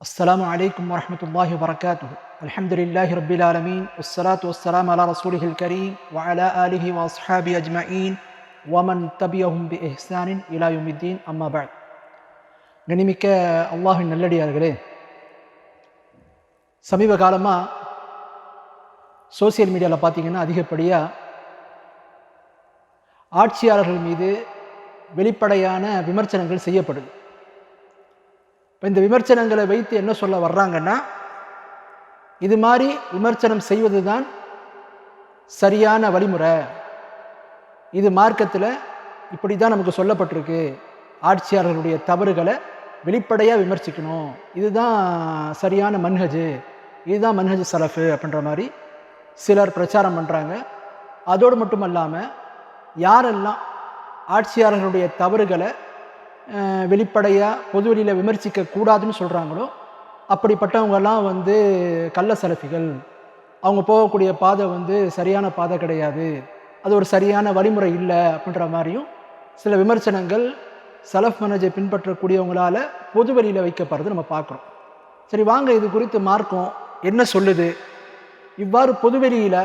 السلام عليكم ورحمة الله وبركاته الحمد لله رب العالمين والصلاة والسلام على رسوله الكريم وعلى آله وأصحابه أجمعين ومن تبعهم بإحسان إلى يوم الدين أما بعد கனிமிக்க அல்லாஹின் நல்லடியார்களே சமீப காலமாக சோசியல் மீடியாவில் பார்த்தீங்கன்னா அதிகப்படியாக ஆட்சியாளர்கள் மீது வெளிப்படையான விமர்சனங்கள் செய்யப்படுது இப்போ இந்த விமர்சனங்களை வைத்து என்ன சொல்ல வர்றாங்கன்னா இது மாதிரி விமர்சனம் செய்வது தான் சரியான வழிமுறை. இது மார்க்கத்தில் இப்படி தான் நமக்கு சொல்லப்பட்டிருக்கு. ஆட்சியாளர்களுடைய தவறுகளை வெளிப்படையாக விமர்சிக்கணும். இதுதான் சரியான மன்ஹஜு. இதுதான் மன்ஹஜ் சலஃபு அப்படின்ற மாதிரி சிலர் பிரச்சாரம் பண்ணுறாங்க அதோடு மட்டும் இல்லாமல் யாரெல்லாம் ஆட்சியாளர்களுடைய தவறுகளை வெளிப்படையாக பொதுவெளியில் விமர்சிக்க கூடாதுன்னு சொல்கிறாங்களோ அப்படிப்பட்டவங்கெல்லாம் வந்து கள்ள சலஃபிகள் அவங்க போகக்கூடிய பாதை வந்து சரியான பாதை கிடையாது. அது ஒரு சரியான வழிமுறை இல்லை அப்படின்ற மாதிரியும் சில விமர்சனங்கள் சலஃப் மனஜை பின்பற்றக்கூடியவங்களால பொதுவெளியில் வைக்கப்படுறது நம்ம பார்க்குறோம். சரி வாங்க இது குறித்து மார்க்கம் என்ன சொல்லுது? இவ்வாறு பொதுவெளியில்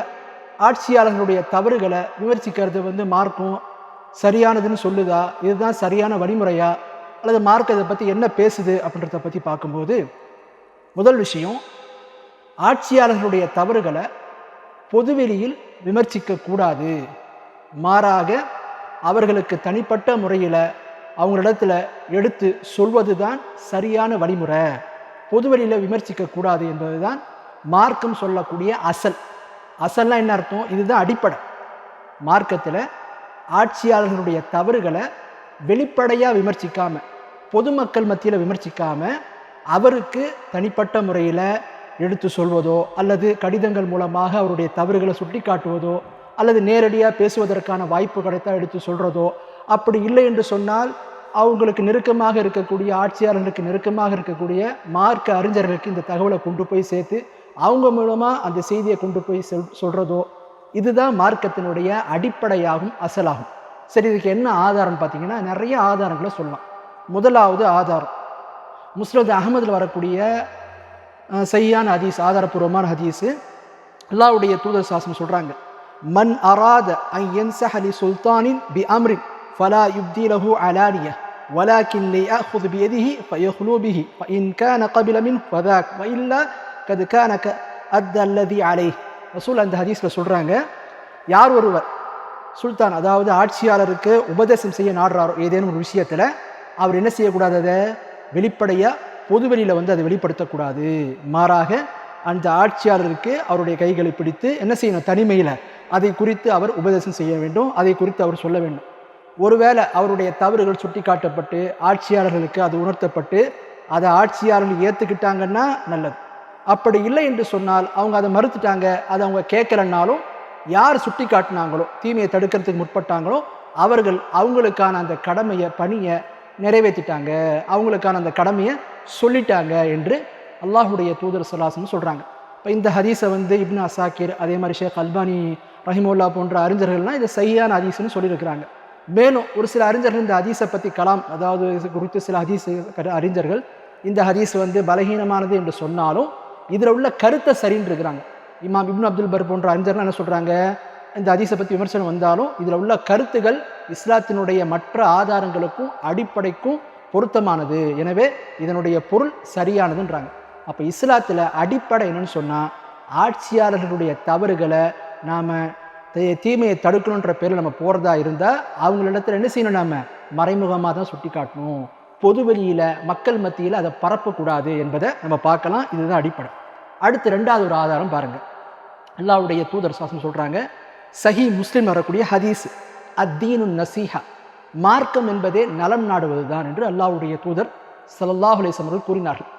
ஆட்சியாளர்களுடைய தவறுகளை விமர்சிக்கிறது வந்து மார்க்கும் சரியானதுன்னு சொல்லுதா? இதுதான் சரியான வழிமுறையா? அல்லது மார்க் இதை பற்றி என்ன பேசுது அப்படின்றத பற்றி பார்க்கும்போது முதல் விஷயம் ஆட்சியாளர்களுடைய தவறுகளை பொதுவெளியில் விமர்சிக்க கூடாது. மாறாக அவர்களுக்கு தனிப்பட்ட முறையில் அவங்களிடத்துல எடுத்து சொல்வது தான் சரியான வழிமுறை. பொதுவெளியில் விமர்சிக்க கூடாது என்பது தான் மார்க்கம் சொல்லக்கூடிய அசல். அசல்லாம் என்ன அர்த்தம்? இதுதான் அடிப்படை. மார்க்கத்தில் ஆட்சியாளர்களுடைய தவறுகளை வெளிப்படையாக விமர்சிக்காமல் பொதுமக்கள் மத்தியில் விமர்சிக்காமல் அவருக்கு தனிப்பட்ட முறையில் எடுத்து சொல்வதோ அல்லது கடிதங்கள் மூலமாக அவருடைய தவறுகளை சுட்டி காட்டுவதோ அல்லது நேரடியாக பேசுவதற்கான வாய்ப்பு கிடைத்தால் எடுத்து சொல்கிறதோ அப்படி இல்லை என்று சொன்னால் அவங்களுக்கு நெருக்கமாக இருக்கக்கூடிய ஆட்சியாளர்களுக்கு நெருக்கமாக இருக்கக்கூடிய மார்க்க அறிஞர்களுக்கு இந்த தகவலை கொண்டு போய் சேர்த்து அவங்க மூலமாக அந்த செய்தியை கொண்டு போய் சொல் சொல்கிறதோ இதுதான் மார்க்கத்தினுடைய அடிப்படையாகும் அசலாகும் சரி இதுக்கு என்ன ஆதாரம் பார்த்தீங்கன்னா நிறைய ஆதாரங்களை சொல்லலாம் முதலாவது ஆதாரம் முஸ்லத் அகமதில் வரக்கூடிய செய்யான ஹதீஸ் ஆதாரபூர்வமான ஹதீஸு அல்லாவுடைய தூதர் சாசனம் சொல்கிறாங்க மன் அராத ஐயன்சஹலி சுல்தானின் பி அம்ரின் ஃபலா யுப்திலஹு அலானிய ولكن ليأخذ بيده فيخلو به فإن كان قبل منه فذاك وإلا قد كان أدى الذي عليه ரசூல் அந்த ஹதீஸில் சொல்கிறாங்க யார் ஒருவர் சுல்தான் அதாவது ஆட்சியாளருக்கு உபதேசம் செய்ய நாடுறாரோ ஏதேனும் ஒரு விஷயத்தில் அவர் என்ன செய்யக்கூடாது அதை வெளிப்படையாக பொதுவெளியில் வந்து அதை வெளிப்படுத்தக்கூடாது. மாறாக அந்த ஆட்சியாளருக்கு அவருடைய கைகளை பிடித்து என்ன செய்யணும் தனிமையில் அதை குறித்து அவர் உபதேசம் செய்ய வேண்டும் அதை குறித்து அவர் சொல்ல வேண்டும். ஒருவேளை அவருடைய தவறுகள் சுட்டி காட்டப்பட்டு ஆட்சியாளர்களுக்கு அது உணர்த்தப்பட்டு அதை ஆட்சியாளர்கள் ஏற்றுக்கிட்டாங்கன்னா நல்லது. அப்படி இல்லை என்று சொன்னால் அவங்க அதை மறுத்துட்டாங்க அதை அவங்க கேட்கலன்னாலும் யார் சுட்டி காட்டினாங்களோ தீமையை தடுக்கிறதுக்கு முற்பட்டாங்களோ அவர்கள் அவங்களுக்கான அந்த கடமையை பணியை நிறைவேற்றிட்டாங்க. அவங்களுக்கான அந்த கடமையை சொல்லிட்டாங்க என்று அல்லாஹுடைய தூதர் சலாசன் சொல்கிறாங்க இப்போ இந்த ஹதீஸை வந்து இப்னு அசாக்கிர் அதே மாதிரி ஷேக் அல்பானி ரஹிமுல்லா போன்ற அறிஞர்கள்லாம் இதை சரியான ஹதீஸ்னு சொல்லியிருக்கிறாங்க. மேலும் ஒரு சில அறிஞர்கள் இந்த ஹதீஸை பற்றி கலாம் அதாவது குறித்து சில ஹதீஸ் அறிஞர்கள் இந்த ஹதீஸ் வந்து பலகீனமானது என்று சொன்னாலும் இதில் உள்ள கருத்தை சரின்னு இருக்கிறாங்க. இமாம் இப்னு அப்துல் பர் போன்ற அறிஞர்லாம் என்ன சொல்கிறாங்க இந்த அதிசை பற்றி விமர்சனம் வந்தாலும் இதில் உள்ள கருத்துகள் இஸ்லாத்தினுடைய மற்ற ஆதாரங்களுக்கும் அடிப்படைக்கும் பொருத்தமானது. எனவே இதனுடைய பொருள் சரியானதுன்றாங்க. அப்போ இஸ்லாத்தில் அடிப்படை என்னன்னு சொன்னால் ஆட்சியாளர்களுடைய தவறுகளை நாம் தீமையை தடுக்கணுன்ற பேரில் நம்ம போகிறதா இருந்தால் அவங்களிடத்துல என்ன செய்யணும் நாம்? மறைமுகமாக தான் சுட்டி காட்டணும் பொதுவெளியில் மக்கள் மத்தியில் அதை பரப்பக்கூடாது என்பதை நம்ம பார்க்கலாம். இதுதான் அடிப்படை. அடுத்து ரெண்டாவது ஒரு ஆதாரம் பாருங்கள் அல்லாவுடைய தூதர் சாசனம் சொல்கிறாங்க சஹி முஸ்லீம் வரக்கூடிய ஹதீஸ் அத்தீனு நசீஹா மார்க்கம் என்பதே நலம் நாடுவது தான் என்று அல்லாவுடைய தூதர் சல்லாஹ் அலிஸ்லம் அவர்கள் கூறினார்கள்.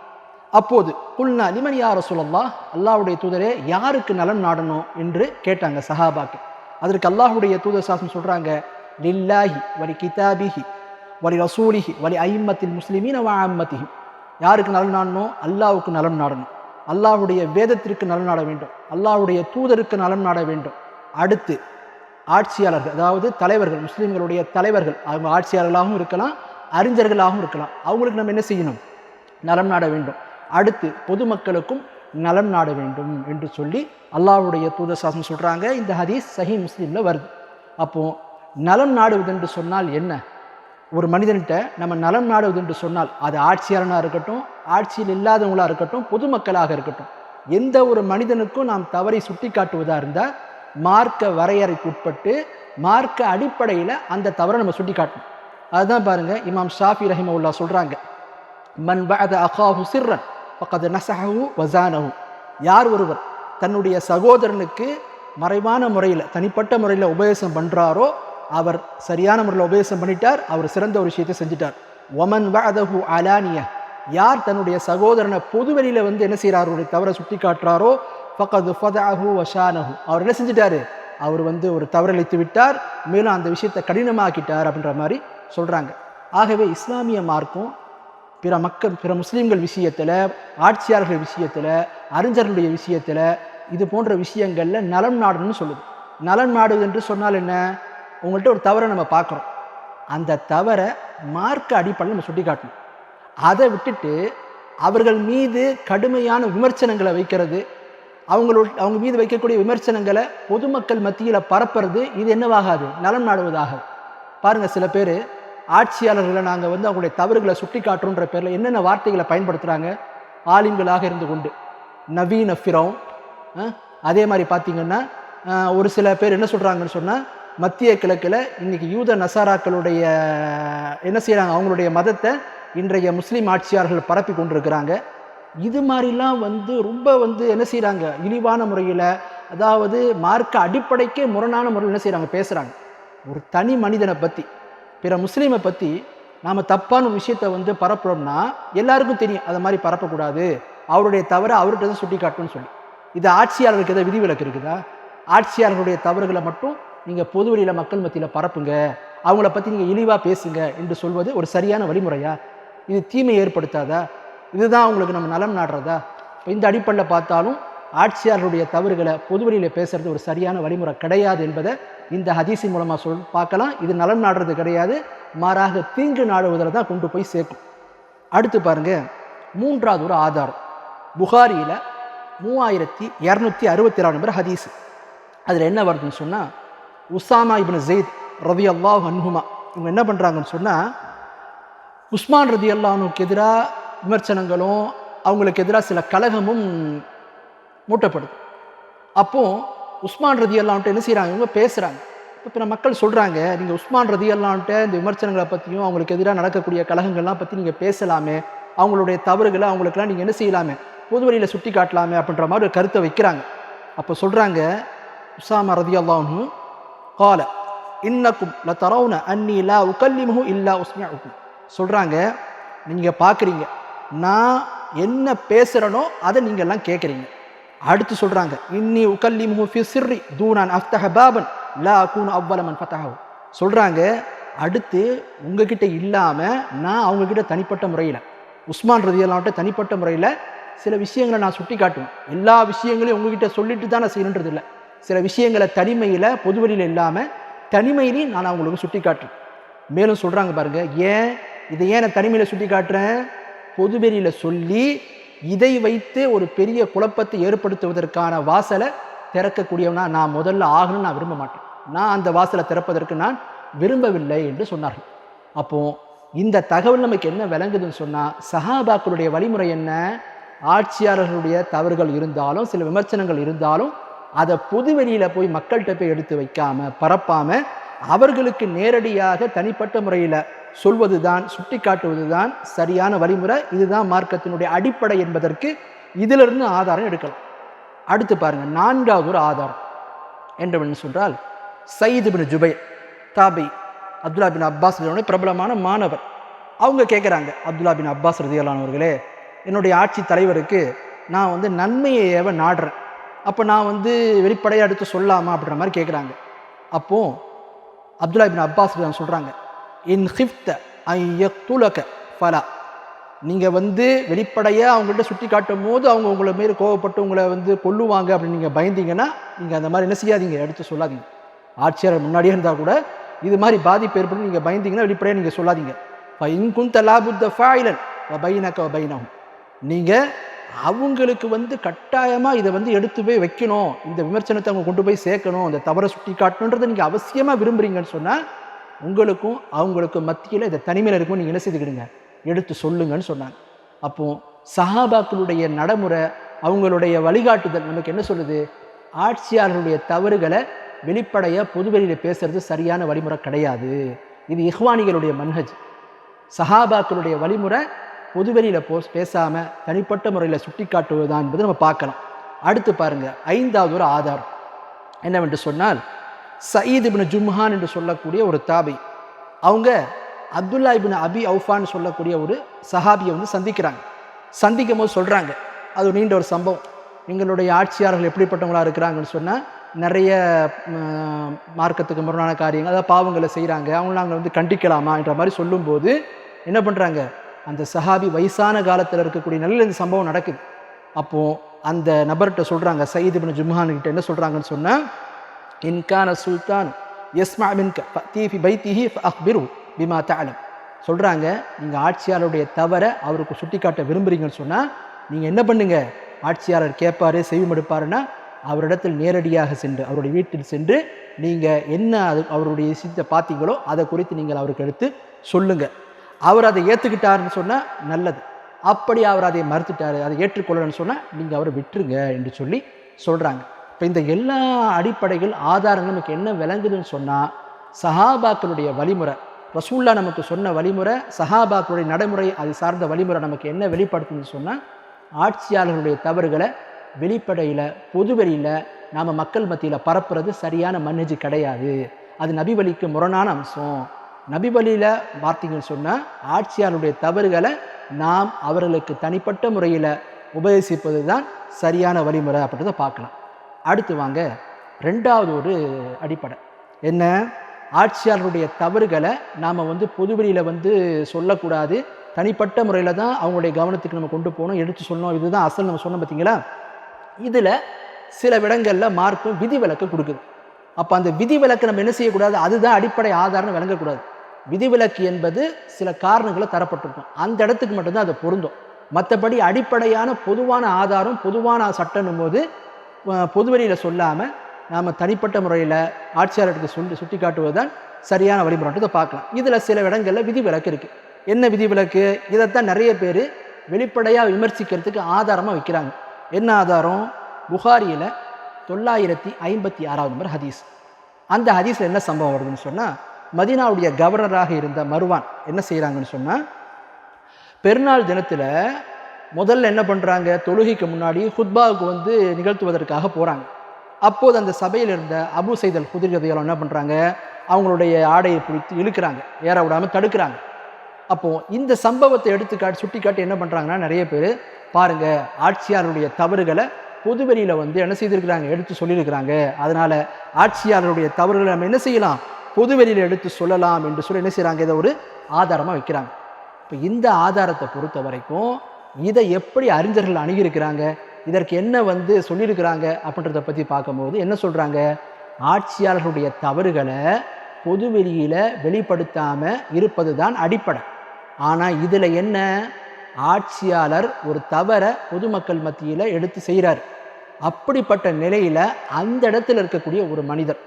அப்போது குல்னா லிமன் யார் சொல்லல்லா அல்லாவுடைய தூதரே யாருக்கு நலம் நாடணும்? என்று கேட்டாங்க சஹாபாக்கு அதற்கு அல்லாஹுடைய தூதர் சாசனம் சொல்கிறாங்க லில்லாஹி வரி கிதாபிஹி வலி ரசூலிஹி வலி ஐம்மத்தில் முஸ்லிமீன வாம்மத்திஹி யாருக்கு நலன் நாடணும் அல்லாவுக்கு நலம் நாடணும். அல்லாவுடைய வேதத்திற்கு நலம் நாட வேண்டும். அல்லாவுடைய தூதருக்கு நலம் நாட வேண்டும். அடுத்து ஆட்சியாளர்கள் அதாவது தலைவர்கள் முஸ்லீம்களுடைய தலைவர்கள் அவங்க ஆட்சியாளர்களாகவும் இருக்கலாம் அறிஞர்களாகவும் இருக்கலாம். அவங்களுக்கு நம்ம என்ன செய்யணும்? நலம் நாட வேண்டும். அடுத்து பொதுமக்களுக்கும் நலம் நாட வேண்டும் என்று சொல்லி அல்லாஹ்வுடைய தூதர் சாசனம் சொல்கிறாங்க இந்த ஹதீஸ் சஹி முஸ்லீமில் வருது. அப்போது நலம் நாடுவது என்று சொன்னால் என்ன? ஒரு மனிதன்கிட்ட நம்ம நலம் நாடுவது என்று சொன்னால் அது ஆட்சியாளனாக இருக்கட்டும் ஆட்சியில் இல்லாதவங்களாக இருக்கட்டும் பொதுமக்களாக இருக்கட்டும் எந்த ஒரு மனிதனுக்கும் நாம் தவறை சுட்டி காட்டுவதாக இருந்தால் மார்க்க வரையறைக்கு உட்பட்டு மார்க்க அடிப்படையில் அந்த தவறை நம்ம சுட்டி காட்டணும் அதுதான் பாருங்க இமாம் ஷாஃபி ரஹிமவுல்லா சொல்கிறாங்க மன் பஅத அகாஹு சிர்ரன் பக்கத்து நசஹு வசானஹு யார் ஒருவர் தன்னுடைய சகோதரனுக்கு மறைவான முறையில் தனிப்பட்ட முறையில் உபதேசம் பண்ணுறாரோ அவர் சரியான முறையில் உபதேசம் பண்ணிட்டார். அவர் சிறந்த ஒரு விஷயத்தை செஞ்சிட்டார். ஒமன் வதகு அலானிய யார் தன்னுடைய சகோதரனை பொதுவெளியில் வந்து என்ன செய்கிறார் ஒரு தவறை சுட்டி காட்டுறாரோ? ஃபகது ஃபதஹு வஷானஹு அவர் என்ன செஞ்சிட்டாரு? அவர் வந்து ஒரு தவறளித்து விட்டார். மேலும் அந்த விஷயத்தை கடினமாக்கிட்டார் அப்படின்ற மாதிரி சொல்கிறாங்க ஆகவே இஸ்லாமிய மார்க்கும் பிற மக்கள் பிற முஸ்லீம்கள் விஷயத்தில் ஆட்சியாளர்கள் விஷயத்தில் அறிஞர்களுடைய விஷயத்தில் இது போன்ற விஷயங்களில் நலம் நாடுன்னு சொல்லுது. நலம் நாடு என்று சொன்னால் என்ன? உங்கள்கிட்ட ஒரு தவறை நம்ம பார்க்குறோம். அந்த தவறை மார்க்க அடிப்படையில் நம்ம சுட்டி காட்டணும் அதை விட்டுட்டு அவர்கள் மீது கடுமையான விமர்சனங்களை வைக்கிறது அவங்களோட அவங்க மீது வைக்கக்கூடிய விமர்சனங்களை பொதுமக்கள் மத்தியில் பரப்புறது இது என்னவாகாது? நலம் நாடுவதாக பாருங்கள் சில பேர் ஆட்சியாளர்களை நாங்கள் வந்து அவங்களுடைய தவறுகளை சுட்டி காட்டுறோன்ற பேரில் என்னென்ன வார்த்தைகளை பயன்படுத்துகிறாங்க ஆலிம்களாக இருந்து கொண்டு. நவீன ஃபிரோன் அதே மாதிரி பார்த்தீங்கன்னா ஒரு சில பேர் என்ன சொல்கிறாங்கன்னு சொன்னால் மத்திய கிழக்கில் இன்றைக்கி யூத நசாராக்களுடைய என்ன செய்கிறாங்க அவங்களுடைய மதத்தை இன்றைய முஸ்லீம் ஆட்சியாளர்கள் பரப்பி கொண்டிருக்கிறாங்க. இது மாதிரிலாம் வந்து ரொம்ப வந்து என்ன செய்கிறாங்க இழிவான முறையில் அதாவது மார்க்க அடிப்படைக்கே முரணான முறையில் என்ன செய்கிறாங்க பேசுகிறாங்க ஒரு தனி மனிதனை பற்றி பிற முஸ்லீமை பற்றி நாம் தப்பான விஷயத்தை வந்து பரப்புறோம்னா எல்லாருக்கும் தெரியும் அதை மாதிரி பரப்பக்கூடாது. அவருடைய தவறை அவர்கிட்ட தான் சுட்டி காட்டணும்னு சொல்லி. இது ஆட்சியாளர்களுக்கு எதாவது விதிவிலக்கு இருக்குதா? ஆட்சியாளர்களுடைய தவறுகளை மட்டும் நீங்கள் பொதுவெளியில் மக்கள் மத்தியில் பரப்புங்க. அவங்கள பற்றி நீங்கள் இழிவாக பேசுங்க என்று சொல்வது ஒரு சரியான வழிமுறையா? இது தீமை ஏற்படுத்தாதா? இதுதான் அவங்களுக்கு நம்ம நலம் நாடுறதா? இப்போ இந்த அடிப்படையில் பார்த்தாலும் ஆட்சியாளருடைய தவறுகளை பொதுவெளியில் பேசுறது ஒரு சரியான வழிமுறை கிடையாது என்பதை இந்த ஹதீஸின் மூலமாக சொல் பார்க்கலாம். இது நலம் நாடுறது கிடையாது. மாறாக தீங்கு நாடுவதில் தான் கொண்டு போய் சேர்க்கும். அடுத்து பாருங்க. மூன்றாவது ஒரு ஆதாரம். புகாரியில் மூவாயிரத்தி இரநூத்தி அறுபத்தி ஆறு நம்பர் ஹதீஸ். அதில் என்ன வருதுன்னு சொன்னால் உசாமா இப்னு ஜெயித் ரவி அல்லாஹ் அன்ஹுமா. இவங்க என்ன பண்ணுறாங்கன்னு சொன்னால் உஸ்மான் ரதி அல்லானுக்கு எதிராக விமர்சனங்களும் அவங்களுக்கு எதிராக சில கலகமும் மூட்டப்படுது. அப்போது உஸ்மான் ரதி அல்லான்ட்டு என்ன செய்கிறாங்க இவங்க பேசுகிறாங்க இப்போ பிற மக்கள் சொல்கிறாங்க நீங்கள் உஸ்மான் ரதி அல்லான்ட்டு இந்த விமர்சனங்களை பற்றியும் அவங்களுக்கு எதிராக நடக்கக்கூடிய கழகங்கள்லாம் பற்றி நீங்கள் பேசலாமே. அவங்களுடைய தவறுகளை அவங்களுக்கெல்லாம் நீங்கள் என்ன செய்யலாமே? பொதுவெளியில் சுட்டி காட்டலாமே அப்படின்ற மாதிரி ஒரு கருத்தை வைக்கிறாங்க. அப்போ சொல்கிறாங்க உசாமா ரதி அல்லான்னு கால இன்னக்கும் ல தரவுன அன்னி லா உக்கல்லிமுஹு இல்லா உஸ்மியாவுக்கும் சொல்கிறாங்க நீங்கள் பார்க்குறீங்க. நான் என்ன பேசுகிறனோ அதை நீங்கள் எல்லாம் கேட்குறீங்க. அடுத்து சொல்கிறாங்க இன்னி உக்கல்லிமுகு ஃபி சிர்ரி தூனான் அஃப்தஹ பாபன் லா கூன் அவ்வலமன் ஃபத்தஹு சொல்கிறாங்க அடுத்து உங்ககிட்ட இல்லாமல் நான் அவங்கக்கிட்ட தனிப்பட்ட முறையில் உஸ்மான் ரதியல்லான்ட்ட தனிப்பட்ட முறையில் சில விஷயங்களை நான் சுட்டி காட்டுவேன் எல்லா விஷயங்களையும் உங்ககிட்ட சொல்லிட்டு தான் நான் செய்யணுன்றது இல்லை சில விஷயங்களை தனிமையில் பொதுவெளியில் இல்லாமல் தனிமையிலையும் நான் அவங்களுக்கு சுட்டி காட்டுறேன் மேலும் சொல்கிறாங்க பாருங்கள் ஏன்? இதை ஏன் நான் தனிமையில் சுட்டி காட்டுறேன் பொதுவெளியில் சொல்லி இதை வைத்து ஒரு பெரிய குழப்பத்தை ஏற்படுத்துவதற்கான வாசலை திறக்கக்கூடியவனா நான் முதல்ல ஆகணும்னு நான் விரும்ப மாட்டேன். நான் அந்த வாசலை திறப்பதற்கு நான் விரும்பவில்லை என்று சொன்னார்கள். அப்போது இந்த தகவல் நமக்கு என்ன விளங்குதுன்னு சொன்னால் சஹாபாக்களுடைய வழிமுறை என்ன? ஆட்சியாளர்களுடைய தவறுகள் இருந்தாலும் சில விமர்சனங்கள் இருந்தாலும் அதை பொதுவெளியில் போய் மக்கள்கிட்ட போய் எடுத்து வைக்காமல் பரப்பாமல் அவர்களுக்கு நேரடியாக தனிப்பட்ட முறையில் சொல்வது தான் சுட்டி காட்டுவது தான் சரியான வழிமுறை. இதுதான் மார்க்கத்தினுடைய அடிப்படை என்பதற்கு இதிலிருந்து ஆதாரம் எடுக்கலாம். அடுத்து பாருங்கள் நான்காவது ஒரு ஆதாரம். என்றவன் சொன்னால் சயீது பின் ஜுபைர் தாபி அப்துல்லா பின் அப்பாஸ் பிரபலமான மாணவர். அவங்க கேட்குறாங்க அப்துல்லா பின் அப்பாஸ் ரதியல்லானவர்களே என்னுடைய ஆட்சி தலைவருக்கு நான் வந்து நன்மையை ஏவ நாடுறேன். அப்போ நான் வந்து வெளிப்படையாக எடுத்து சொல்லாமா அப்படின்ற மாதிரி கேட்குறாங்க அப்போது அப்துல்லா இபின் அப்பாஸ் சொல்கிறாங்க இன் ஹிஃப்த ஐயத்துலக ஃபலா. நீங்கள் வந்து வெளிப்படையாக அவங்கள்ட்ட சுட்டி காட்டும் போது அவங்க உங்களை மாரி கோவப்பட்டு உங்களை வந்து கொல்லுவாங்க அப்படின்னு நீங்கள் பயந்தீங்கன்னா நீங்கள் அந்த மாதிரி என்ன செய்யாதீங்க எடுத்து சொல்லாதீங்க. ஆட்சியாளர் முன்னாடியே இருந்தால் கூட இது மாதிரி பாதிப்பு ஏற்படும் நீங்கள் பயந்தீங்கன்னா வெளிப்படையாக நீங்கள் சொல்லாதீங்க. இன்குந்த லாபுத்த ஃபாயிலன் பைனக்க பைனகும் நீங்கள் அவங்களுக்கு வந்து கட்டாயமாக இதை வந்து எடுத்து போய் வைக்கணும். இந்த விமர்சனத்தை அவங்க கொண்டு போய் சேர்க்கணும். இந்த தவறை சுட்டி காட்டணுன்றதை நீங்கள் அவசியமாக விரும்புகிறீங்கன்னு சொன்னால் உங்களுக்கும் அவங்களுக்கும் மத்தியில் இதை தனிமையில் இருக்கும் நீங்கள் என்ன செய்துக்கிடுங்க. எடுத்து சொல்லுங்கன்னு சொன்னாங்க. அப்போது சஹாபாக்களுடைய நடைமுறை அவங்களுடைய வழிகாட்டுதல் நமக்கு என்ன சொல்லுது? ஆட்சியாளர்களுடைய தவறுகளை வெளிப்படையாக பொதுவெளியில் பேசுறது சரியான வழிமுறை கிடையாது. இது இஹ்வானிகளுடைய மன்ஹஜ். சஹாபாக்களுடைய வழிமுறை பொதுவெளியில் போ பேசாமல் தனிப்பட்ட முறையில் சுட்டி காட்டுவதுதான் என்பது நம்ம பார்க்கலாம் அடுத்து பாருங்க ஐந்தாவது ஒரு ஆதாரம். என்னவென்று சொன்னால் சயீத் இபின் ஜும்ஹான் என்று சொல்லக்கூடிய ஒரு தாபி. அவங்க அப்துல்லா இபின் அபி அவுஃபான்னு சொல்லக்கூடிய ஒரு சஹாபியை வந்து சந்திக்கிறாங்க. சந்திக்கும் போது சொல்கிறாங்க அது நீண்ட ஒரு சம்பவம். எங்களுடைய ஆட்சியாளர்கள் எப்படிப்பட்டவங்களா இருக்கிறாங்கன்னு சொன்னால் நிறைய மார்க்கத்துக்கு முரணான காரியங்கள் அதாவது பாவங்களை செய்கிறாங்க அவங்கள நாங்கள் வந்து கண்டிக்கலாமா? என்ற மாதிரி சொல்லும்போது என்ன பண்ணுறாங்க அந்த சஹாபி வயசான காலத்தில் இருக்கக்கூடிய நல்ல இந்த சம்பவம் நடக்குது. அப்போது அந்த நபர்கிட்ட சொல்கிறாங்க சயீத் இப்னு ஜும்ஹான்கிட்ட என்ன சொல்கிறாங்கன்னு சொன்னால் இன்கான சுல்தான் எஸ்மா மின்க ஃபத்தீஃபி பைத்திஹி அக்பிரு பிமா தஅலம். சொல்கிறாங்க நீங்கள் ஆட்சியாளருடைய தவறை அவருக்கு சுட்டிக்காட்ட விரும்புகிறீங்கன்னு சொன்னால் நீங்கள் என்ன பண்ணுங்கள் ஆட்சியாளர் கேட்பார் செய்யும் எடுப்பாருன்னா அவரிடத்தில் நேரடியாக சென்று அவருடைய வீட்டில் சென்று நீங்கள் என்ன அது அவருடைய விஷயத்தை பார்த்தீங்களோ அதை குறித்து நீங்கள் அவருக்கு எடுத்து சொல்லுங்கள் அவர் அதை ஏற்றுக்கிட்டாருன்னு சொன்னால் நல்லது. அப்படி அவர் அதை மறுத்துட்டார் அதை ஏற்றுக்கொள்ளணும்னு சொன்னால் நீங்கள் அவரை விட்டுருங்க என்று சொல்லி சொல்கிறாங்க இப்போ இந்த எல்லா அடிப்படைகள் ஆதாரங்கள் நமக்கு என்ன விளங்குதுன்னு சொன்னால் சஹாபாக்களுடைய வழிமுறை ரசூல்லா நமக்கு சொன்ன வழிமுறை சஹாபாக்களுடைய நடைமுறை அது சார்ந்த வழிமுறை நமக்கு என்ன வெளிப்படுத்துன்னு சொன்னால் ஆட்சியாளர்களுடைய தவறுகளை வெளிப்படையில் பொதுவெளியில் நாம் மக்கள் மத்தியில் பரப்புறது சரியான மன்னஜி கிடையாது. அது நபி வழிக்கு முரணான அம்சம். நபி வழியில் பார்த்தீங்கன்னு சொன்னால் ஆட்சியாளருடைய தவறுகளை நாம் அவர்களுக்கு தனிப்பட்ட முறையில் உபதேசிப்பது தான் சரியான வழிமுறை அப்படின்றத பார்க்கலாம். அடுத்து வாங்க ரெண்டாவது ஒரு அடிப்படை. என்ன? ஆட்சியாளருடைய தவறுகளை நாம் வந்து பொதுவெளியில் வந்து சொல்லக்கூடாது. தனிப்பட்ட முறையில் தான் அவங்களுடைய கவனத்துக்கு நம்ம கொண்டு போகணும் எடுத்து சொல்லணும். இதுதான் அசல் நம்ம சொன்னோம் பார்த்தீங்களா? இதில் சில இடங்களில் மார்க்கும் விதிவிலக்கு கொடுக்குது. அப்போ அந்த விதிவிலக்கு நம்ம என்ன செய்யக்கூடாது? அதுதான் அடிப்படை ஆதாரம் விளங்கக்கூடாது. விதிவிலக்கு என்பது சில காரணங்களை தரப்பட்டிருக்கும். அந்த இடத்துக்கு மட்டும்தான் அது பொருந்தும். மற்றபடி அடிப்படையான பொதுவான ஆதாரம் பொதுவான சட்டம்னும் போது பொதுவெளியில் சொல்லாமல் நாம் தனிப்பட்ட முறையில் ஆட்சியாளருக்கு சொல்லி சுட்டி காட்டுவது தான் சரியான வழிமுறைன்றதை பார்க்கலாம். இதில் சில இடங்களில் விதிவிலக்கு இருக்குது என்ன விதிவிலக்கு? இதைத்தான் நிறைய பேர் வெளிப்படையாக விமர்சிக்கிறதுக்கு ஆதாரமாக வைக்கிறாங்க. என்ன ஆதாரம்? புகாரியில் தொள்ளாயிரத்தி ஐம்பத்தி ஆறாவது நம்பர் ஹதீஸ். அந்த ஹதீஸில் என்ன சம்பவம் வருதுன்னு சொன்னால் மதீனாவுடைய கவர்னராக இருந்த மருவான் என்ன செய்கிறாங்கன்னு சொன்னால் பெருநாள் தினத்தில் முதல்ல என்ன பண்ணுறாங்க தொழுகைக்கு முன்னாடி ஹுத்பாவுக்கு வந்து நிகழ்த்துவதற்காக போகிறாங்க அப்போது அந்த சபையில் இருந்த அபு செய்தல் குதிரதையாளம் என்ன பண்ணுறாங்க அவங்களுடைய ஆடையை பிடித்து இழுக்கிறாங்க. ஏற விடாமல் தடுக்கிறாங்க. அப்போது இந்த சம்பவத்தை எடுத்துக்காட்டி சுட்டி காட்டி என்ன பண்ணுறாங்கன்னா நிறைய பேர் பாருங்கள் ஆட்சியாளருடைய தவறுகளை பொதுவெளியில் வந்து என்ன செய்திருக்கிறாங்க? எடுத்து சொல்லியிருக்கிறாங்க. அதனால் ஆட்சியாளருடைய தவறுகளை நம்ம என்ன செய்யலாம்? பொதுவெளியில் எடுத்து சொல்லலாம் என்று சொல்லி என்ன செய்கிறாங்க இதை ஒரு ஆதாரமாக வைக்கிறாங்க. இப்போ இந்த ஆதாரத்தை பொறுத்த வரைக்கும் இதை எப்படி அறிஞர்கள் அணுகியிருக்கிறாங்க? இதற்கு என்ன வந்து சொல்லியிருக்கிறாங்க? அப்படின்றத பற்றி பார்க்கும்போது என்ன சொல்கிறாங்க ஆட்சியாளர்களுடைய தவறுகளை பொதுவெளியில் வெளிப்படுத்தாமல் இருப்பது தான் அடிப்படை. ஆனால் இதில் என்ன? ஆட்சியாளர் ஒரு தவறை பொதுமக்கள் மத்தியில் எடுத்து செய்கிறார் அப்படிப்பட்ட நிலையில் அந்த இடத்துல இருக்கக்கூடிய ஒரு மனிதர்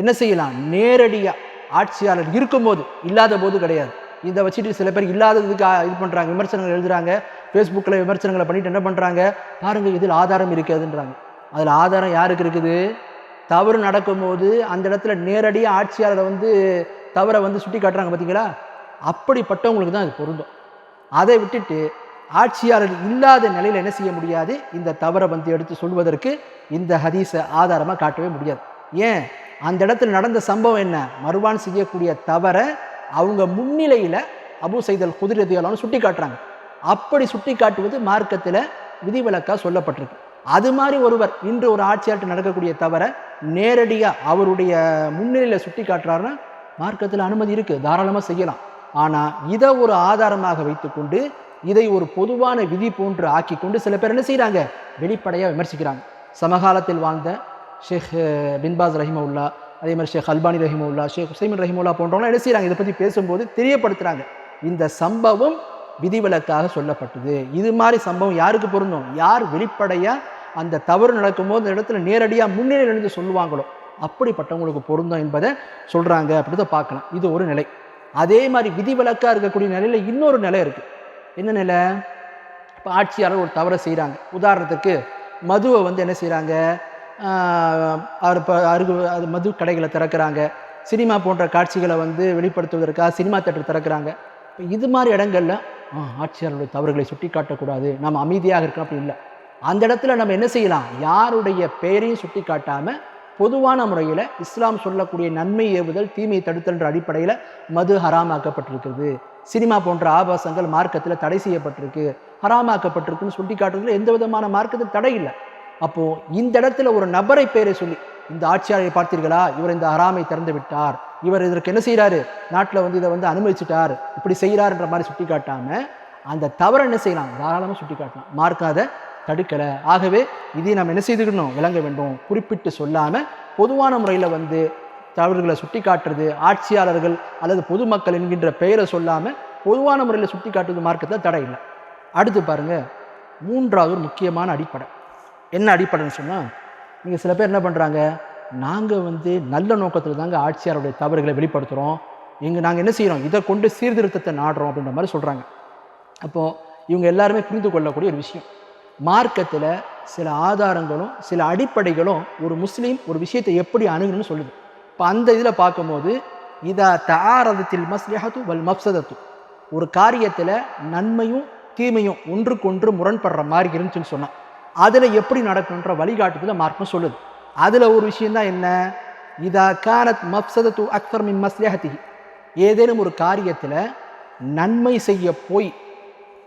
என்ன செய்யலாம்? நேரடியாக ஆட்சியாளர் இருக்கும்போது இல்லாத போது கிடையாது. இதை வச்சுட்டு சில பேர் இல்லாததுக்கு இது பண்ணுறாங்க விமர்சனங்கள் எழுதுறாங்க ஃபேஸ்புக்கில் விமர்சனங்களை பண்ணிட்டு என்ன பண்ணுறாங்க பாருங்கள் இதில் ஆதாரம் இருக்காதுன்றாங்க அதில் ஆதாரம் யாருக்கு இருக்குது? தவறு நடக்கும்போது அந்த இடத்துல நேரடியாக ஆட்சியாளரை வந்து தவறை வந்து சுட்டி காட்டுறாங்க பார்த்தீங்களா? அப்படிப்பட்டவங்களுக்கு தான் அது பொருந்தும். அதை விட்டுட்டு ஆட்சியாளர் இல்லாத நிலையில் என்ன செய்ய முடியாது? இந்த தவறை வந்து எடுத்து சொல்வதற்கு இந்த ஹதீஸை ஆதாரமாக காட்டவே முடியாது. ஏன்? அந்த இடத்துல நடந்த சம்பவம் என்ன? மறுவான் செய்யக்கூடிய தவறை அவங்க முன்னிலையில் அபு செய்தல் குதிரதியாலும் சுட்டி காட்டுறாங்க அப்படி சுட்டி காட்டுவது மார்க்கத்தில் விதிவிலக்காக சொல்லப்பட்டிருக்கு. அது மாதிரி ஒருவர் இன்று ஒரு ஆட்சியாளர் நடக்கக்கூடிய தவறை நேரடியாக அவருடைய முன்னிலையில் சுட்டி காட்டுறாருன்னா மார்க்கத்தில் அனுமதி இருக்குது தாராளமாக செய்யலாம். ஆனால் இதை ஒரு ஆதாரமாக வைத்துக்கொண்டு இதை ஒரு பொதுவான விதி போன்று ஆக்கி கொண்டு சில பேர் என்ன செய்கிறாங்க வெளிப்படையாக விமர்சிக்கிறாங்க. சமகாலத்தில் வாழ்ந்த ஷேக் பின்பாஸ் ரஹிமவுல்லா அதே மாதிரி ஷேக் அல்பானி ரஹிமவுல்லா ஷேக் ஹுசைமின் ரஹிமுல்லா போன்றவங்களாம் என்ன செய்கிறாங்க இதை பற்றி பேசும்போது தெரியப்படுத்துகிறாங்க இந்த சம்பவம் விதிவிலக்காக சொல்லப்பட்டது. இது மாதிரி சம்பவம் யாருக்கு பொருந்தும்? யார் வெளிப்படையாக அந்த தவறு நடக்கும்போது அந்த இடத்துல நேரடியாக முன்னிலையில் இருந்து சொல்லுவாங்களோ அப்படிப்பட்டவங்களுக்கு பொருந்தும் என்பதை சொல்கிறாங்க அப்படின்றத பார்க்கலாம். இது ஒரு நிலை. அதே மாதிரி விதிவிலக்காக இருக்கக்கூடிய நிலையில் இன்னொரு நிலை இருக்குது என்ன நிலை? இப்போ ஆட்சியாளர் ஒரு தவறை செய்கிறாங்க உதாரணத்துக்கு மதுவை வந்து என்ன செய்கிறாங்க அவர் இப்போ அருகு அது மது கடைகளை திறக்கிறாங்க. சினிமா போன்ற காட்சிகளை வந்து வெளிப்படுத்துவதற்காக சினிமா தேட்டர் திறக்கிறாங்க. இப்போ இது மாதிரி இடங்கள்ல ஆட்சியாளருடைய தவறுகளை சுட்டி காட்டக்கூடாது நம்ம அமைதியாக இருக்கணும் அப்படி இல்லை. அந்த இடத்துல நம்ம என்ன செய்யலாம்? யாருடைய பெயரையும் சுட்டி காட்டாமல் பொதுவான முறையில் இஸ்லாம் சொல்லக்கூடிய நன்மை ஏவுதல் தீமையை தடுத்தல்ன்ற அடிப்படையில் மது ஹராமாக்கப்பட்டிருக்கிறது. சினிமா போன்ற ஆபாசங்கள் மார்க்கத்தில் தடை செய்யப்பட்டிருக்கு. ஹராமாக்கப்பட்டிருக்குன்னு சுட்டி காட்டுறதுல எந்த விதமான மார்க்கத்தில் தடை இல்லை. அப்போது இந்த இடத்துல ஒரு நபரை பேரை சொல்லி இந்த ஆட்சியாளரை பார்த்தீர்களா? இவர் இந்த அறாமை திறந்து விட்டார். இவர் இதற்கு என்ன செய்கிறாரு நாட்டில் வந்து இதை வந்து அனுமதிச்சிட்டார். இப்படி செய்கிறாருன்ற மாதிரி சுட்டி காட்டாமல் அந்த தவறை என்ன செய்யலாம்? தாராளமாக சுட்டி காட்டலாம் மார்க்காத தடுக்கலை. ஆகவே இதை நம்ம என்ன செய்துக்கணும்? விளங்க வேண்டும். குறிப்பிட்டு சொல்லாமல் பொதுவான முறையில் வந்து தவறுகளை சுட்டி காட்டுறது ஆட்சியாளர்கள் அல்லது பொதுமக்கள் என்கின்ற பெயரை சொல்லாமல் பொதுவான முறையில் சுட்டி காட்டுறது மார்க்கத்தில் தடை இல்லை. அடுத்து பாருங்கள் மூன்றாவது ஒரு முக்கியமான அடிப்படை. என்ன அடிப்படைன்னு சொன்னால் நீங்கள் சில பேர் என்ன பண்ணுறாங்க நாங்கள் வந்து நல்ல நோக்கத்தில் தாங்க ஆட்சியாருடைய தவறுகளை வெளிப்படுத்துகிறோம் இங்கே நாங்கள் என்ன செய்கிறோம் இதை கொண்டு சீர்திருத்தத்தை நாடுறோம் அப்படின்ற மாதிரி சொல்கிறாங்க அப்போது இவங்க எல்லாருமே புரிந்து கொள்ளக்கூடிய ஒரு விஷயம். மார்க்கத்தில் சில ஆதாரங்களும் சில அடிப்படைகளும் ஒரு முஸ்லீம் ஒரு விஷயத்தை எப்படி அணுகணும்னு சொல்லுது. இப்போ அந்த இதில் பார்க்கும்போது இதா தாரதத்தில் மஸ்லிஹத்து வல் மப்சதத்து ஒரு காரியத்தில் நன்மையும் தீமையும் ஒன்றுக்கொன்று முரண்படுற மாதிரி இருந்துச்சுன்னு சொன்னான். அதில் எப்படி நடக்கணுன்ற வழிகாட்டுதலை மார்க்கம் சொல்லுது. அதில் ஒரு விஷயந்தான் என்ன? இதா கானத் மப்சதத்து அக்பர் மின் மஸ்லிஹத்திஹி. ஏதேனும் ஒரு காரியத்தில் நன்மை செய்ய போய்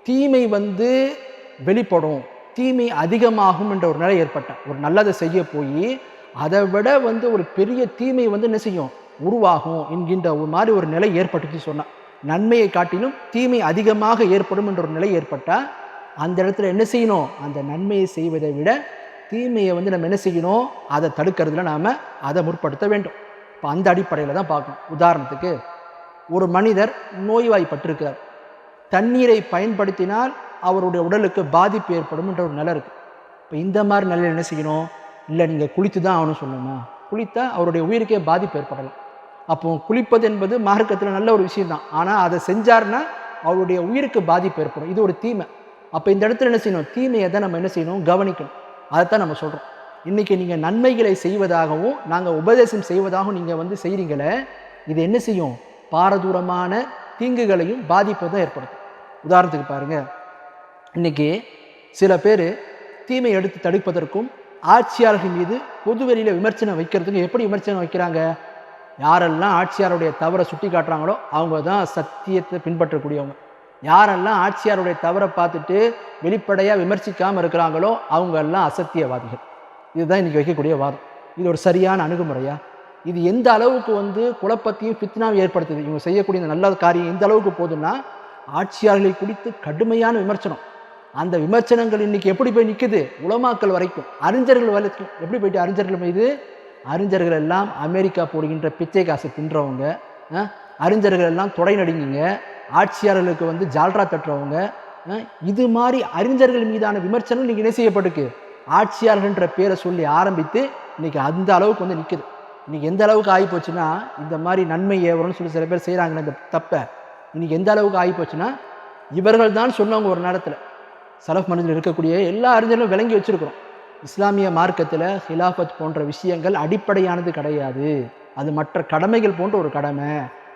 தீமை வந்து வெளிப்படும் தீமை அதிகமாகும் என்ற ஒரு நிலை ஏற்பட்ட ஒரு நல்லதை செய்ய போய் அதை விட வந்து ஒரு பெரிய தீமை வந்து என்ன செய்யும்? உருவாகும் என்கின்ற ஒரு மாதிரி ஒரு நிலை ஏற்பட்டுச்சு சொன்னான். நன்மையை காட்டிலும் தீமை அதிகமாக ஏற்படும் என்ற ஒரு நிலை ஏற்பட்டால் அந்த இடத்துல என்ன செய்யணும்? அந்த நன்மையை செய்வதை விட தீமையை வந்து நம்ம என்ன செய்யணும்? அதை தடுக்கிறதுல நாம் அதை முற்படுத்த வேண்டும். இப்போ அந்த அடிப்படையில் தான் பார்க்கணும். உதாரணத்துக்கு ஒரு மனிதர் நோய்வாய்ப்பட்டிருக்கிறார். தண்ணீரை பயன்படுத்தினால் அவருடைய உடலுக்கு பாதிப்பு ஏற்படும் என்ற ஒரு நிலை இருக்குது இப்போ இந்த மாதிரி நிலையில் என்ன செய்யணும்? இல்லை நீங்கள் குளித்து தான் ஆகணும் சொல்லணுமா? குளித்தா அவருடைய உயிருக்கே பாதிப்பு ஏற்படலாம். அப்போ குளிப்பது என்பது மார்க்கத்தில் நல்ல ஒரு விஷயம்தான். ஆனால் அதை செஞ்சார்னா அவருடைய உயிருக்கு பாதிப்பு ஏற்படும். இது ஒரு தீமை. அப்போ இந்த இடத்துல என்ன செய்யணும்? தீமையை தான் நம்ம என்ன செய்யணும்? கவனிக்கணும். அதைத்தான் நம்ம சொல்கிறோம் இன்றைக்கி நீங்கள் நன்மைகளை செய்வதாகவும் நாங்கள் உபதேசம் செய்வதாகவும் நீங்கள் வந்து செய்கிறீங்களே இது என்ன செய்யும்? பாரதூரமான தீங்குகளையும் பாதிப்பை தான் ஏற்படுத்தும். உதாரணத்துக்கு பாருங்கள் இன்னைக்கு சில பேர் தீமை எடுத்து தடுப்பதற்கும் ஆட்சியாளர்கள் மீது பொதுவெளியில் விமர்சனம் வைக்கிறதுக்கும் எப்படி விமர்சனம் வைக்கிறாங்க? யாரெல்லாம் ஆட்சியாருடைய தவறை சுட்டி காட்டுறாங்களோ அவங்க தான் சத்தியத்தை பின்பற்றக்கூடியவங்க. யாரெல்லாம் ஆட்சியாருடைய தவறை பார்த்துட்டு வெளிப்படையாக விமர்சிக்காமல் இருக்கிறாங்களோ அவங்க எல்லாம் அசத்தியவாதிகள். இதுதான் இன்னைக்கு வைக்கக்கூடிய வாதம். இது ஒரு சரியான அணுகுமுறையா? இது எந்த அளவுக்கு வந்து குழப்பத்தையும் பித்னாவும் ஏற்படுத்துது? இவங்க செய்யக்கூடிய இந்த நல்ல காரியம் எந்த அளவுக்கு போகுதுன்னா ஆட்சியாளர்களை குறித்து கடுமையான விமர்சனம். அந்த விமர்சனங்கள் இன்றைக்கி எப்படி போய் நிற்குது உலமாக்கள் வரைக்கும். அறிஞர்கள் வரைக்கும். எப்படி போயிட்டு அறிஞர்கள் மீது? அறிஞர்கள் எல்லாம் அமெரிக்கா போடுகின்ற பிச்சை காசு தின்றவங்க அறிஞர்கள் எல்லாம் தொடை நடுங்கிங்க. ஆட்சியாளர்களுக்கு வந்து ஜால்ரா தட்டுறவங்க இது மாதிரி அறிஞர்கள் மீதான விமர்சனம் இன்றைக்கி என்ன செய்யப்பட்டிருக்கு? ஆட்சியாளர்கள்ன்ற பேரை சொல்லி ஆரம்பித்து இன்னைக்கு அந்த அளவுக்கு வந்து நிற்குது இன்னைக்கு எந்த அளவுக்கு ஆகி போச்சுன்னா இந்த மாதிரி நன்மை ஏவரம்னு சொல்லி சில பேர் செய்கிறாங்களே இந்த தப்பை. இன்னைக்கு எந்த அளவுக்கு ஆகி போச்சுன்னா இவர்கள் தான் சொன்னவங்க ஒரு நேரத்தில். சலஃப் மனதில் இருக்கக்கூடிய எல்லா அறிஞர்களும் விளங்கி வச்சிருக்கிறோம். இஸ்லாமிய மார்க்கத்தில் ஹிலாஃபத் போன்ற விஷயங்கள் அடிப்படையானது கிடையாது. அது மற்ற கடமைகள் போன்ற ஒரு கடமை.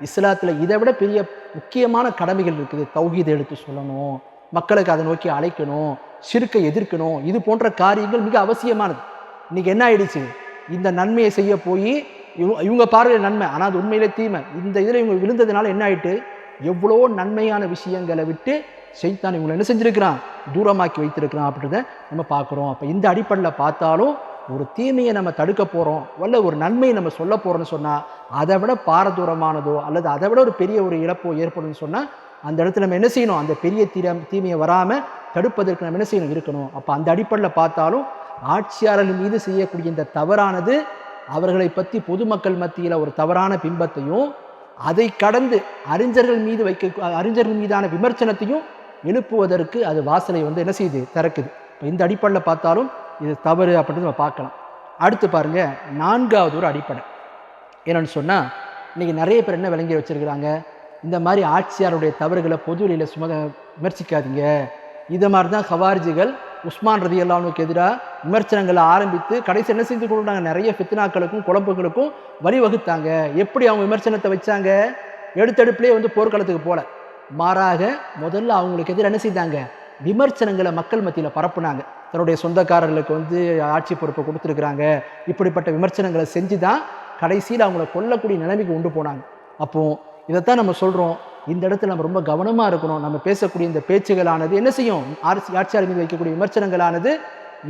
இஸ்லாத்தில் இதை விட பெரிய முக்கியமான கடமைகள் இருக்குது. தௌஹீதை எடுத்து சொல்லணும் மக்களுக்கு அதை நோக்கி அழைக்கணும் சிறுக்கை எதிர்க்கணும் இது போன்ற காரியங்கள் மிக அவசியமானது. இன்றைக்கி என்ன ஆயிடுச்சு? இந்த நன்மையை செய்ய போய் இவங்க இவங்க பார்வையில் நன்மை. ஆனால் அது உண்மையிலே தீமை. இந்த இதில் இவங்க விழுந்ததுனால என்ன ஆயிட்டு? எவ்வளோ நன்மையான விஷயங்களை விட்டு செய்தான் இவங்களை என்ன செஞ்சுருக்கிறான்? தூரமாக்கி வைத்திருக்கிறான் அப்படின்றத நம்ம பார்க்குறோம். அப்போ இந்த அடிப்படையில் பார்த்தாலும் ஒரு தீமையை நம்ம தடுக்க போகிறோம் வல்ல ஒரு நன்மையை நம்ம சொல்ல போகிறோம்னு சொன்னால் அதை விட பாரதூரமானதோ அல்லது அதை விட ஒரு பெரிய ஒரு இழப்போ ஏற்படும்னு சொன்னால் அந்த இடத்துல நம்ம என்ன செய்யணும்? அந்த பெரிய தீர தீமையை வராமல் தடுப்பதற்கு நம்ம என்ன செய்யணும்? இருக்கணும். அப்போ அந்த அடிப்படையில் பார்த்தாலும் ஆட்சியாளர்கள் மீது செய்யக்கூடிய இந்த தவறானது அவர்களை பற்றி பொதுமக்கள் மத்தியில் ஒரு தவறான பிம்பத்தையும் அதை கடந்து அறிஞர்கள் மீது வைக்க அறிஞர்கள் மீதான விமர்சனத்தையும் எழுப்புவதற்கு அது வாசலை வந்து என்ன செய்யுது திறக்குது. இப்போ இந்த அடிப்படையில் பார்த்தாலும் இது தவறு அப்படின்னு நம்ம பார்க்கலாம். அடுத்து பாருங்க நான்காவது ஒரு அடிப்படை. என்னென்னு சொன்னால் இன்றைக்கி நிறைய பேர் என்ன விளங்கி வச்சிருக்கிறாங்க? இந்த மாதிரி ஆட்சியாருடைய தவறுகளை பொது வழியில் சும விமர்சிக்காதீங்க. இதை மாதிரி தான் ஹவாரிஜிகள் உஸ்மான் ரதி அல்லானுக்கு எதிராக விமர்சனங்களை ஆரம்பித்து கடைசி என்ன செஞ்சு கொடுக்குறாங்க நிறைய ஃபித்னாக்களுக்கும் குழம்புகளுக்கும் வழிவகுத்தாங்க. எப்படி அவங்க விமர்சனத்தை வச்சாங்க? எடுத்தடுப்புலேயே வந்து போர்க்களத்துக்கு போல. மாறாக முதல்ல அவங்களுக்கு எதிராக என்ன செய்தாங்க? விமர்சனங்களை மக்கள் மத்தியில் பரப்புனாங்க. தன்னுடைய சொந்தக்காரர்களுக்கு வந்து ஆட்சி பொறுப்பை கொடுத்துருக்குறாங்க. இப்படிப்பட்ட விமர்சனங்களை செஞ்சு தான் கடைசியில் அவங்கள கொல்லக்கூடிய நிலைமைக்கு கொண்டு போனாங்க. அப்போ இதைத்தான் நம்ம சொல்கிறோம் இந்த இடத்துல நம்ம ரொம்ப கவனமாக இருக்கணும். நம்ம பேசக்கூடிய இந்த பேச்சுகளானது என்ன செய்யும்? ஆட்சி ஆட்சியாளர் மீது வைக்கக்கூடிய விமர்சனங்களானது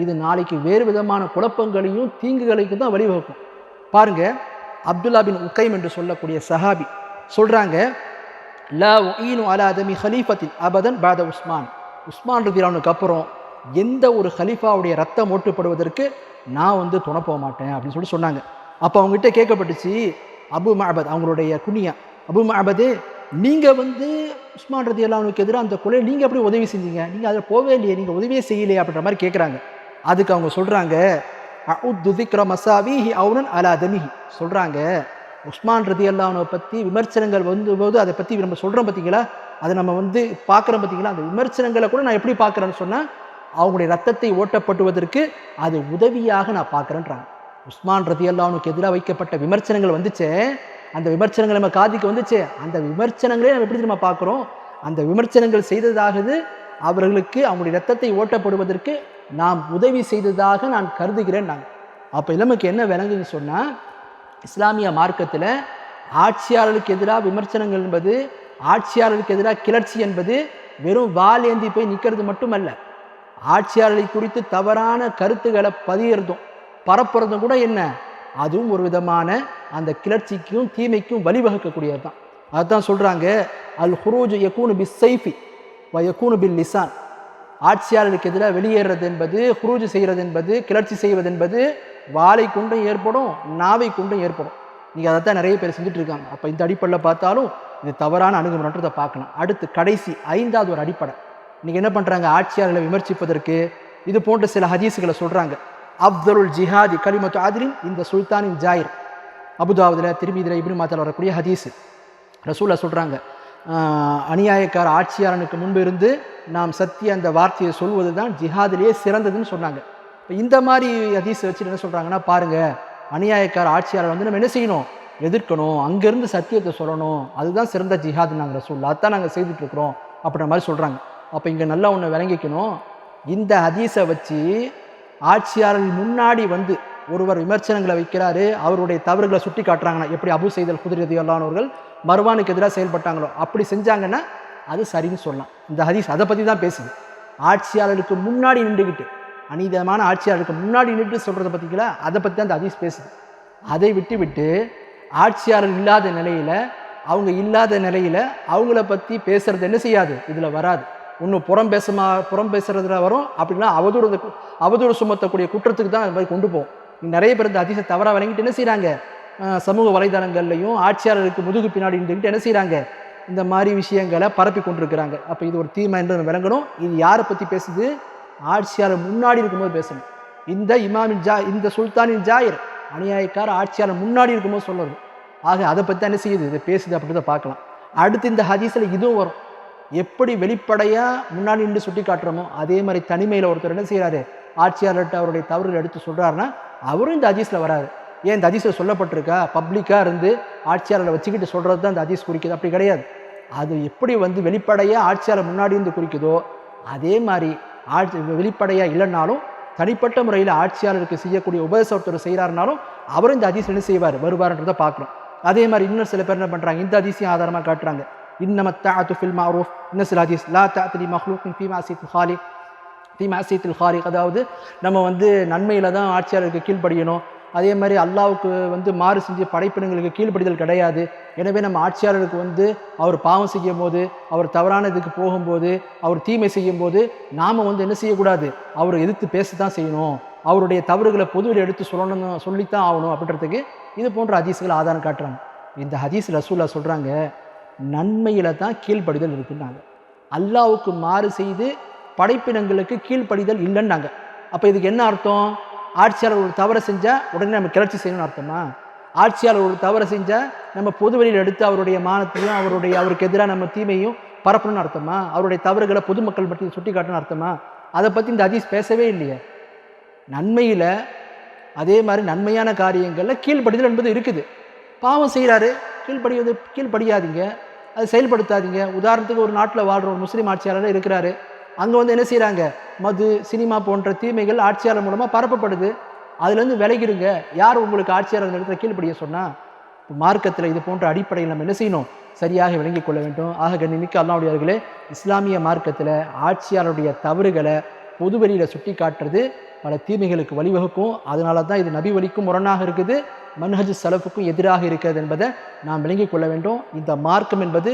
இது நாளைக்கு வேறு விதமான குழப்பங்களையும் தீங்குகளையும் தான் வழிவகுக்கும். பாருங்க அப்துல்லா பின் உக்கைம் என்று சொல்லக்கூடிய சஹாபி சொல்கிறாங்க ல ஈனு அலாதமி ஹலீஃபத்தின் அபதன் பாத உஸ்மான். உஸ்மான் ரதிரானுக்கு அப்புறம் எந்த ஒரு ஹலீஃபாவுடைய ரத்தம் ஓட்டுப்படுவதற்கு நான் வந்து துணை போக மாட்டேன் அப்படின்னு சொல்லி சொன்னாங்க. அப்போ அவங்ககிட்ட கேட்கப்பட்டுச்சு அபு மஹபத் அவங்களுடைய குனியா அபு மஹபது நீங்கள் வந்து உஸ்மான் ரதி அல்லாவுக்கு எதிராக அந்த கொலை நீங்கள் எப்படி உதவி செஞ்சீங்க? நீங்கள் அதில் போவே இல்லையே நீங்கள் உதவியே செய்யலையே அப்படின்ற மாதிரி கேட்குறாங்க அதுக்கு அவங்க சொல்கிறாங்க துதிக்ர மசாவிஹி அவுனன் அலா தமிஹி. சொல்கிறாங்க உஸ்மான் ரதி அல்லாஹனை பற்றி விமர்சனங்கள் வந்தபோது அதை பற்றி நம்ம சொல்கிறோம் பார்த்தீங்களா அதை நம்ம வந்து பார்க்குறோம் பார்த்தீங்களா அந்த விமர்சனங்களை கூட நான் எப்படி பார்க்குறேன்னு சொன்னால் அவங்களுடைய ரத்தத்தை ஓட்டப்பட்டுவதற்கு அது உதவியாக நான் பார்க்குறேன்றாங்க. உஸ்மான் ரதியல்லானுக்கு எதிராக வைக்கப்பட்ட விமர்சனங்கள் வந்துச்சே. அந்த விமர்சனங்கள் நம்ம காதிக்கு வந்துச்சே. அந்த விமர்சனங்களே நம்ம எப்படி நம்ம பார்க்குறோம்? அந்த விமர்சனங்கள் செய்ததாகது அவர்களுக்கு அவங்களுடைய ரத்தத்தை ஓட்டப்படுவதற்கு நாம் உதவி செய்ததாக நான் கருதுகிறேன் நான் அப்போ நமக்கு என்ன விளங்குன்னு சொன்னால் இஸ்லாமிய மார்க்கத்தில் ஆட்சியாளர்களுக்கு எதிராக விமர்சனங்கள் என்பது ஆட்சியாளர்களுக்கு எதிராக கிளர்ச்சி என்பது வெறும் வால் ஏந்தி போய் நிற்கிறது மட்டுமல்ல. ஆட்சியாளர்களை குறித்து தவறான கருத்துக்களை பதியறதும் பரப்புறதும் கூட என்ன? அதுவும் ஒரு விதமான அந்த கிளர்ச்சிக்கும் தீமைக்கும் வழிவகுக்கக்கூடியது தான். அதுதான் சொல்கிறாங்க அல் ஹுரூஜ் யக்கூனு பி சைஃபி வ யக்கூனு பில் லிசான். ஆட்சியாளருக்கு எதிராக வெளியேறது என்பது ஹுரூஜ் செய்கிறது என்பது கிளர்ச்சி செய்வது என்பது வாளை கொண்டும் ஏற்படும் நாவை கொண்டும் ஏற்படும். நீங்கள் அதை தான் நிறைய பேர் செஞ்சுட்டு இருக்காங்க. அப்போ இந்த அடிப்படையில் பார்த்தாலும் இது தவறான அணுகுமுறைன்றதை பார்க்கலாம். அடுத்து கடைசி ஐந்தாவது ஒரு அடிப்படை. இன்றைக்கி என்ன பண்ணுறாங்க ஆட்சியாளர்களை விமர்சிப்பதற்கு இது போன்ற சில ஹதீஸுகளை சொல்கிறாங்க அப்தருல் ஜிஹாதி கலிமத்து ஆதிரின் இந்த சுல்தானின் ஜாயிர். அபுதாவுதில் திருமீதில் இப்படி மாத்தால் வரக்கூடிய ஹதீஸ். ரசூலா சொல்கிறாங்க அநியாயக்கார ஆட்சியாளனுக்கு முன்பு இருந்து நாம் சத்திய அந்த வார்த்தையை சொல்வது தான் ஜிஹாதிலேயே சிறந்ததுன்னு சொன்னாங்க. இப்போ இந்த மாதிரி ஹதீஸ் வச்சுட்டு என்ன சொல்கிறாங்கன்னா பாருங்கள் அநியாயக்கார ஆட்சியாளர் வந்து நம்ம என்ன செய்யணும்? எதிர்க்கணும் அங்கேருந்து சத்தியத்தை சொல்லணும். அதுதான் சிறந்த ஜிஹாது நாங்கள் ரசூல்லா அதான் நாங்கள் செய்துட்ருக்குறோம் அப்படின்ற மாதிரி சொல்கிறாங்க அப்போ இங்கே நல்லா ஒன்று விளங்கிக்கணும். இந்த ஹதீஸை வச்சு ஆட்சியாளர்கள் முன்னாடி வந்து ஒருவர் விமர்சனங்களை வைக்கிறாரு அவருடைய தவறுகளை சுட்டி காட்டுறாங்கன்னா எப்படி அபு செய்தல் குதிரதி அல்லானவர்கள் மர்வானுக்கு எதிராக செயல்பட்டாங்களோ அப்படி செஞ்சாங்கன்னா அது சரின்னு சொல்லலாம். இந்த ஹதீஸ் அதை பற்றி தான் பேசுது. ஆட்சியாளருக்கு முன்னாடி நின்றுக்கிட்டு அநீதமான ஆட்சியாளருக்கு முன்னாடி நின்று சொல்கிறத பார்த்தீங்களா அதை பற்றி தான் அந்த ஹதீஸ் பேசுது. அதை விட்டு விட்டு ஆட்சியாளர் இல்லாத நிலையில் அவங்க இல்லாத நிலையில் அவங்கள பற்றி பேசுகிறது என்ன செய்யாது? இதில் வராது. ஒன்று புறம் பேசுமா புறம் பேசுறதுல வரும். அப்படின்னா அவதூறு அவதூறு சுமத்தக்கூடிய குற்றத்துக்கு தான் அது மாதிரி கொண்டு போகும் நிறைய பேர் இந்த அதிசய தவறாக வழங்கிட்டு என்ன செய்கிறாங்க சமூக வலைதளங்கள்லையும் ஆட்சியாளருக்கு முதுகு பின்னாடி இருந்துக்கிட்டு என்ன செய்கிறாங்க இந்த மாதிரி விஷயங்களை பரப்பி கொண்டிருக்கிறாங்க. அப்போ இது ஒரு தீமை என்று விளங்கணும். இது யாரை பற்றி பேசுது? ஆட்சியாளர் முன்னாடி இருக்கும்போது பேசணும். இந்த இமாமின் ஜா இந்த சுல்தானின் ஜாயர் அநியாயக்கார ஆட்சியாளர் முன்னாடி இருக்கும்போது சொல்லணும். ஆக அதை பற்றி என்ன செய்யுது? இதை பேசுது அப்படின்றத பார்க்கலாம். அடுத்து இந்த ஹதீஸில் இதுவும் வரும். எப்படி வெளிப்படையாக முன்னாடி நின்று சுட்டி காட்டுறோமோ அதே மாதிரி தனிமையில் ஒருத்தர் என்ன செய்கிறாரு ஆட்சியாளர்கிட்ட அவருடைய தவறுகள் எடுத்து சொல்கிறாருன்னா அவரும் இந்த அஜீஸில் வராரு. ஏன் இந்த ஹதீஸில் சொல்லப்பட்டிருக்கா? பப்ளிக்காக இருந்து ஆட்சியாளரை வச்சுக்கிட்டு சொல்கிறது தான் இந்த அதிஸ் குறிக்குது. அப்படி கிடையாது. அது எப்படி வந்து வெளிப்படையாக ஆட்சியாளர் முன்னாடி இருந்து குறிக்குதோ அதே மாதிரி ஆட்சி வெளிப்படையாக இல்லைன்னாலும் தனிப்பட்ட முறையில் ஆட்சியாளருக்கு செய்யக்கூடிய உபதேச ஒருத்தர் செய்கிறாருனாலும் அவரும் இந்த அதிசயம் என்ன செய்வார்? வருவார்ன்றதை பார்க்குறோம். அதே மாதிரி இன்னும் சில பேர் என்ன பண்ணுறாங்க இந்த அதிசயம் ஆதாரமாக காட்டுறாங்க. இன்னமத்தாத்து ஃபில் மாரூஃப் இன்னும் சில ஹதீஸ் லா தாத்திரி மஹ்லூக்கின் ஃபி மாசித் ஹாலி ஃபி மாசித்தில் ஹாலிக் அதாவது நம்ம வந்து நன்மையில் தான் ஆட்சியாளருக்கு கீழ்ப்படியணும். அதே மாதிரி அல்லாவுக்கு வந்து மாறு செஞ்சு படைப்பினங்களுக்கு கீழ்ப்படிதல் கிடையாது. எனவே நம்ம ஆட்சியாளருக்கு வந்து அவர் பாவம் செய்யும் போது அவர் தவறான இதுக்கு போகும்போது அவர் தீமை செய்யும் போது நாம் வந்து என்ன செய்யக்கூடாது? அவரை எதிர்த்து பேச தான் செய்யணும். அவருடைய தவறுகளை பொதுவில் எடுத்து சொல்லணும் சொல்லித்தான் ஆகணும் அப்படின்றதுக்கு இது போன்ற ஹதீஸுகள் ஆதாரம் காட்டுறாங்க. இந்த ஹதீஸ் ரசூலா சொல்கிறாங்க நன்மையில் தான் கீழ்ப்படிதல் இருக்குன்னாங்க. அல்லாவுக்கு மாறு செய்து படைப்பினங்களுக்கு கீழ்ப்படிதல் இல்லைன்னாங்க. அப்போ இதுக்கு என்ன அர்த்தம்? ஆட்சியாளர் ஒரு தவறை செஞ்சால் உடனே நம்ம கிளர்ச்சி செய்யணும்னு அர்த்தமா? ஆட்சியாளர் ஒரு தவறை செஞ்சால் நம்ம பொதுவெளியில் எடுத்து அவருடைய மானத்தையும் அவருடைய அவருக்கு எதிராக நம்ம தீமையும் பரப்பணும்னு அர்த்தமா? அவருடைய தவறுகளை பொதுமக்கள் பற்றி சுட்டி காட்டணும்னு அர்த்தமா? அதை பற்றி இந்த அதிஸ் பேசவே இல்லையே. நன்மையில் அதே மாதிரி நன்மையான காரியங்களில் கீழ்ப்படிதல் என்பது இருக்குது. பாவம் செய்கிறாரு கீழ்ப்படிவது கீழ்ப்படியாதீங்க. அதை செயல்படுத்தாதீங்க. உதாரணத்துக்கு ஒரு நாட்டில் வாழ்கிற ஒரு முஸ்லீம் ஆட்சியாளர் இருக்கிறாரு. அங்கே வந்து என்ன செய்கிறாங்க மது சினிமா போன்ற தீமைகள் ஆட்சியாளர் மூலமாக பரப்பப்படுது. அதுலேருந்து விலகிடுங்க. யார் உங்களுக்கு ஆட்சியாளர் இடத்துல கீழ்ப்படிய சொன்னால் மார்க்கத்தில் இது போன்ற அடிப்படையில் நம்ம என்ன செய்யணும்? சரியாக விளங்கிக் கொள்ள வேண்டும். ஆக கண்ணிமிக்க அல்லாவுடையவர்களே இஸ்லாமிய மார்க்கத்தில் ஆட்சியாளருடைய தவறுகளை பொதுவெளியில் சுட்டி காட்டுறது பல தீமைகளுக்கு வழிவகுக்கும். அதனால தான் இது நபி வழிக்கும் முரணாக இருக்குது. மன்ஹஜ் செலவுக்கும் எதிராக இருக்கிறது என்பதை நாம் விளங்கிக் கொள்ள வேண்டும். இந்த மார்க்கம் என்பது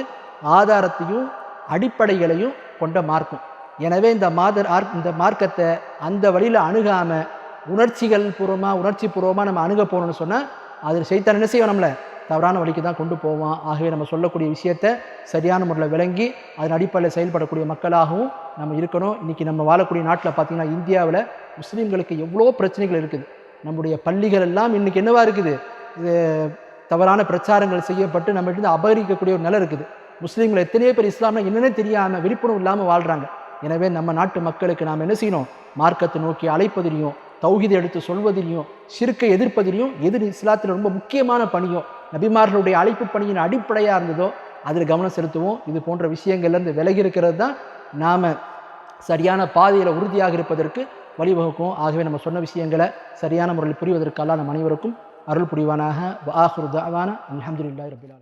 ஆதாரத்தையும் அடிப்படைகளையும் கொண்ட மார்க்கம். எனவே இந்த மாதர் ஆர்க் இந்த மார்க்கத்தை அந்த வழியில் அணுகாமல் உணர்ச்சிகள் பூர்வமாக உணர்ச்சி பூர்வமாக நம்ம அணுக போகணும்னு சொன்னால் அதில் செய்தான் என்ன செய்வோம் நம்மளை? தவறான வழிக்கு தான் கொண்டு போவான். ஆகவே நம்ம சொல்லக்கூடிய விஷயத்தை சரியான முறையில் விளங்கி அதன் அடிப்படையில் செயல்படக்கூடிய மக்களாகவும் நம்ம இருக்கணும். இன்றைக்கி நம்ம வாழக்கூடிய நாட்டில் பார்த்திங்கன்னா இந்தியாவில் முஸ்லீம்களுக்கு எவ்வளோ பிரச்சனைகள் இருக்குது. நம்முடைய பள்ளிகள் எல்லாம் இன்றைக்கி என்னவாக இருக்குது? இது தவறான பிரச்சாரங்கள் செய்யப்பட்டு நம்ம இருந்து அபகரிக்கக்கூடிய ஒரு நிலை இருக்குது. முஸ்லீம்கள் எத்தனையோ பேர் இஸ்லாம்னா என்னென்னே தெரியாமல் விழிப்புணர்வு இல்லாமல் வாழ்கிறாங்க எனவே நம்ம நாட்டு மக்களுக்கு நாம் என்ன செய்யணும்? மார்க்கத்தை நோக்கி அழைப்பதிலையும் தௌஹீதை எடுத்து சொல்வதிலையும் சிறுக்கை எதிர்ப்பதிலையும் எதிர் இஸ்லாத்தில் ரொம்ப முக்கியமான பணியும் நபிமார்களுடைய அழைப்பு பணியின் அடிப்படையாக இருந்ததோ அதில் கவனம் செலுத்துவோம். இது போன்ற விஷயங்கள்லேருந்து விலகி இருக்கிறது தான் நாம் சரியான பாதையில் உறுதியாக இருப்பதற்கு வழிவகுக்கும். ஆகவே நம்ம சொன்ன விஷயங்களை சரியான முறையில் புரிவதற்கெல்லாம் நம் அனைவருக்கும் அருள் புரிவானாக. வாஹுர் தாவான அலமதுல்லா ரபில்